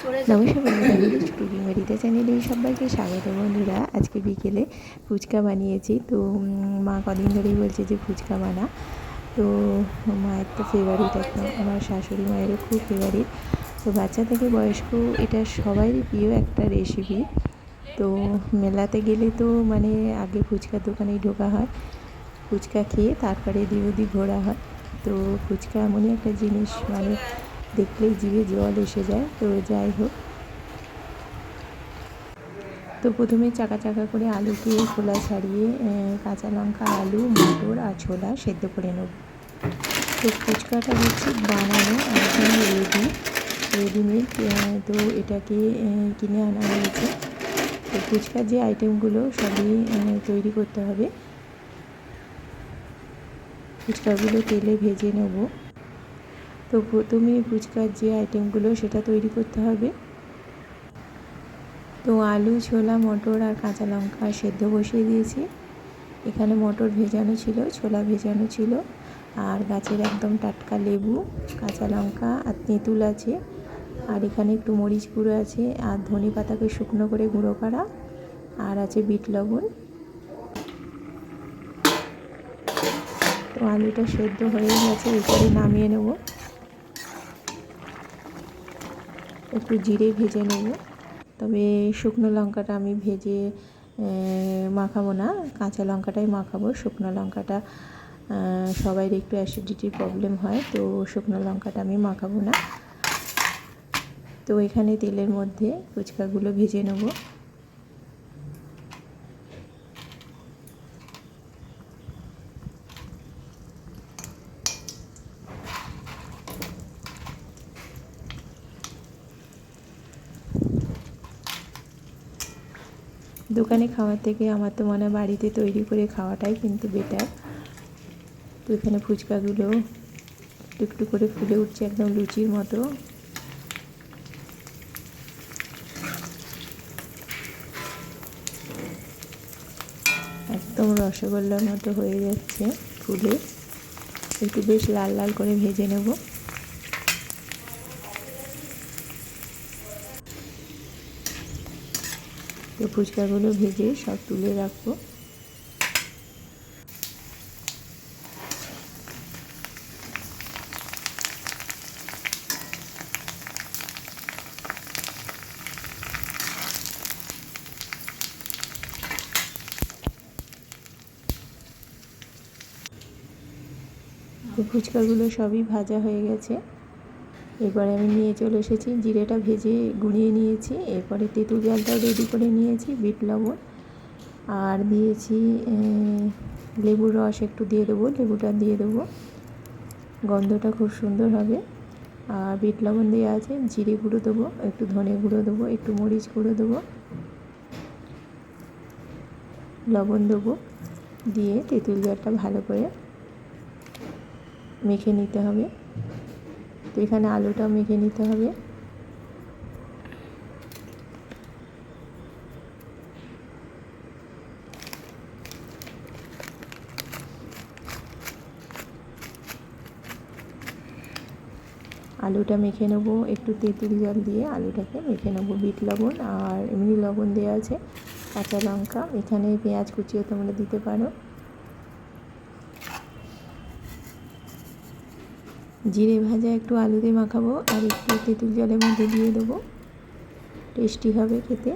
নমস্কার বন্ধুরা কুকিং বাড়িতে চ্যানেলে সবাইকে স্বাগত বন্ধুরা। আজকে বিকেলে ফুচকা বানিয়েছি, তো মা কদিন ধরেই বলছে যে ফুচকা বানা। তো, মায়ের তো ফেভারিট একদম আমার শাশুড়ি মায়েরও খুব ফেভারিট তো, বাচ্চা থেকে বয়স্ক, এটা সবারই প্রিয় একটা রেসিপি তো, মেলাতে গেলে তো মানে আগে ফুচকার দোকানেই ঢোকা হয়। ফুচকা খেয়ে তারপরে ওদিক ঘোরা হয়। তো, ফুচকা এমনই একটা জিনিস মানে দেখলেই জিভে জল এসে যায়, তো যাই হোক। তো প্রথমে চাকা চাকা করে আলুকে খোলা ছাড়িয়ে কাঁচা লঙ্কা, আলু, মটর আর ছোলা সেদ্ধ করে নেব। তো ফুচকাটা হচ্ছে বানানো একদম রেডি রেডিমেড তো এটাকে কিনে আনা হয়েছে। তো ফুচকার যে আইটেমগুলো সবই তৈরি করতে হবে। ফুচকাগুলো তেলে ভেজে নেব। তো প্রথমে ফুচকার যে আইটেমগুলো সেটা তৈরি করতে হবে। তো আলু, ছোলা, মটর আর কাঁচা লঙ্কা সেদ্ধ বসিয়ে দিয়েছি। এখানে মটর ভেজানো ছিল, ছোলা ভেজানো ছিল আর গাছের একদম টাটকা লেবু, কাঁচা লঙ্কা আর তেঁতুল আছে। আর এখানে একটু মরিচ গুঁড়ো আছে আর ধনে পাতাকে শুকনো করে গুঁড়ো করা আর আছে বিট লবণ। তো আলুটা সেদ্ধ হয়ে গেছে, এরপরে নামিয়ে নেব। একটু জিরে ভেজে নেব। তবে শুকনো লঙ্কাটা আমি ভেজে মাখাবো না। কাঁচা লঙ্কাটাই মাখাবো। শুকনো লঙ্কাটা সবাই একটু অ্যাসিডিটির প্রবলেম হয়, তো শুকনো লঙ্কাটা আমি মাখাবো না। তো এখানে তেলের মধ্যে ফুচকাগুলো ভেজে নেব। দোকানে খাওয়ার থেকে আমার তো মনে বাড়িতে তৈরি করে খাওয়াটাই কিন্তু বেটার তো এখানে ফুচকাগুলো একটু করে ফুলে উঠছে একদম লুচির মতো। একদম রসগোল্লার মতো হয়ে যাচ্ছে ফুলে। একটু বেশ লাল লাল করে ভেজে নেব। তো ফুচকাগুলো ভেজে সব তুলে রাখব। ফুচকাগুলো সবই ভাজা হয়ে গেছে। এরপরে আমি নিয়ে চলে এসেছি। জিরেটা ভেজে গুঁড়িয়ে নিয়েছি। এরপরে তেঁতুল জলটাও রেডি করে নিয়েছি, বিট লবণ। আর দিয়েছি লেবুর রস একটু দিয়ে দেবো, লেবুটা দিয়ে দেবো। গন্ধটা খুব সুন্দর হবে। আর বিট লবণ দেওয়া আছে, জিরে গুঁড়ো দেবো, একটু ধনে গুঁড়ো দেবো, একটু মরিচ গুঁড়ো দেবো। লবণ দেবো, দিয়ে তেঁতুল জলটা ভালো করে মেখে নিতে হবে। তো এখানে আলুটাও মেখে নিতে হবে। আলুটা মেখে নেব, একটু তেঁতুল জল দিয়ে আলুটাকে মেখে নেব, বিট লবণ আর এমনি লবণ দেওয়া আছে, কাঁচা লঙ্কা, এখানে পেঁয়াজ কুচিও তোমরা দিতে পারো। জিরে ভাজা একটু আলুতে মাখাবো আর একটু তেঁতুল জলের মধ্যে দিয়ে দেবো। টেস্টি হবে খেতে।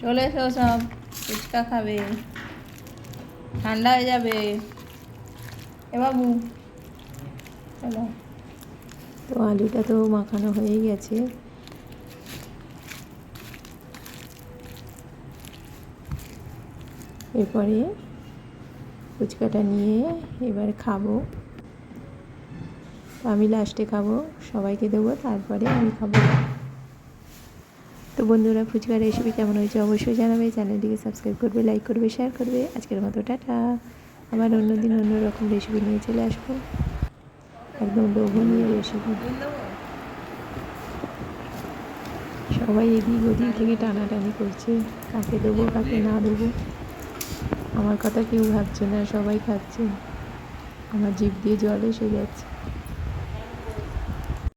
চলে এসো সব ফুচকা খাবে। ঠান্ডা হয়ে যাবে। এ বাবু চলো। তো আলুটা তো মাখানো হয়ে গেছে। এরপরে ফুচকাটা নিয়ে এবার খাব। আমি লাস্টে খাব, সবাইকে দেবো, তারপরে আমি খাব। তো বন্ধুরা, ফুচকার রেসিপি কেমন হয়েছে অবশ্যই জানাবে। চ্যানেলটিকে সাবস্ক্রাইব করবে লাইক করবে শেয়ার করবে। আজকের মতো টাটা। আবার অন্যদিন অন্য রকম রেসিপি নিয়ে চলে আসব। একদম লোভনীয় রেসিপি সবাই এদিক ওদিক থেকে টানাটানি করছে। কাকে দেবো, কাকে না দেবো। আমার কথা কেউ ভাবছে না সবাই খাচ্ছে। আমার জিভ দিয়ে জল এসে যাচ্ছে।